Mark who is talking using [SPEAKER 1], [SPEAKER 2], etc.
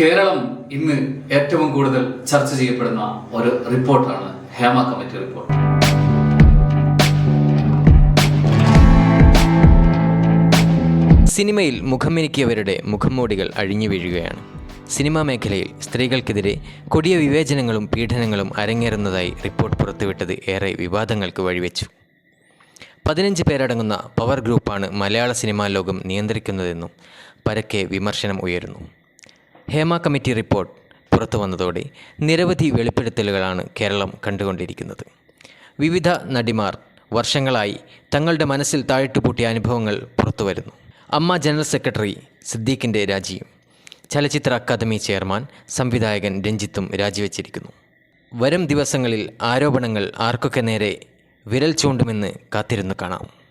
[SPEAKER 1] കേരളം ഇന്ന് ഏറ്റവും കൂടുതൽ ചർച്ച ചെയ്യപ്പെടുന്ന ഒരു റിപ്പോർട്ടാണ് ഹേമ കമ്മിറ്റി റിപ്പോർട്ട്.
[SPEAKER 2] സിനിമയിൽ മുഖമിനുക്കിയവരുടെ മുഖംമൂടികൾ അഴിഞ്ഞു വീഴുകയാണ്. സിനിമാ മേഖലയിൽ സ്ത്രീകൾക്കെതിരെ കൊടിയ വിവേചനങ്ങളും പീഡനങ്ങളും അരങ്ങേറുന്നതായി റിപ്പോർട്ട് പുറത്തുവിട്ടത് ഏറെ വിവാദങ്ങൾക്ക് വഴിവെച്ചു. പതിനഞ്ച് പേരടങ്ങുന്ന പവർ ഗ്രൂപ്പാണ് മലയാള സിനിമാ ലോകം നിയന്ത്രിക്കുന്നതെന്നും പരക്കെ വിമർശനം ഉയരുന്നു. ഹേമ കമ്മിറ്റി റിപ്പോർട്ട് പുറത്തു വന്നതോടെ നിരവധി വെളിപ്പെടുത്തലുകളാണ് കേരളം കണ്ടുകൊണ്ടിരിക്കുന്നത്. വിവിധ നടിമാർ വർഷങ്ങളായി തങ്ങളുടെ മനസ്സിൽ താഴിട്ടുപൂട്ടിയ അനുഭവങ്ങൾ പുറത്തുവരുന്നു അമ്മ ജനറൽ സെക്രട്ടറി സിദ്ദീഖിന്റെ രാജിയും ചലച്ചിത്ര അക്കാദമി ചെയർമാൻ സംവിധായകൻ രഞ്ജിത്തും രാജിവെച്ചിരിക്കുന്നു. വരും ദിവസങ്ങളിൽ ആരോപണങ്ങൾ ആർക്കൊക്കെ നേരെ വിരൽ ചൂണ്ടുമെന്ന് കാത്തിരുന്നു കാണാം.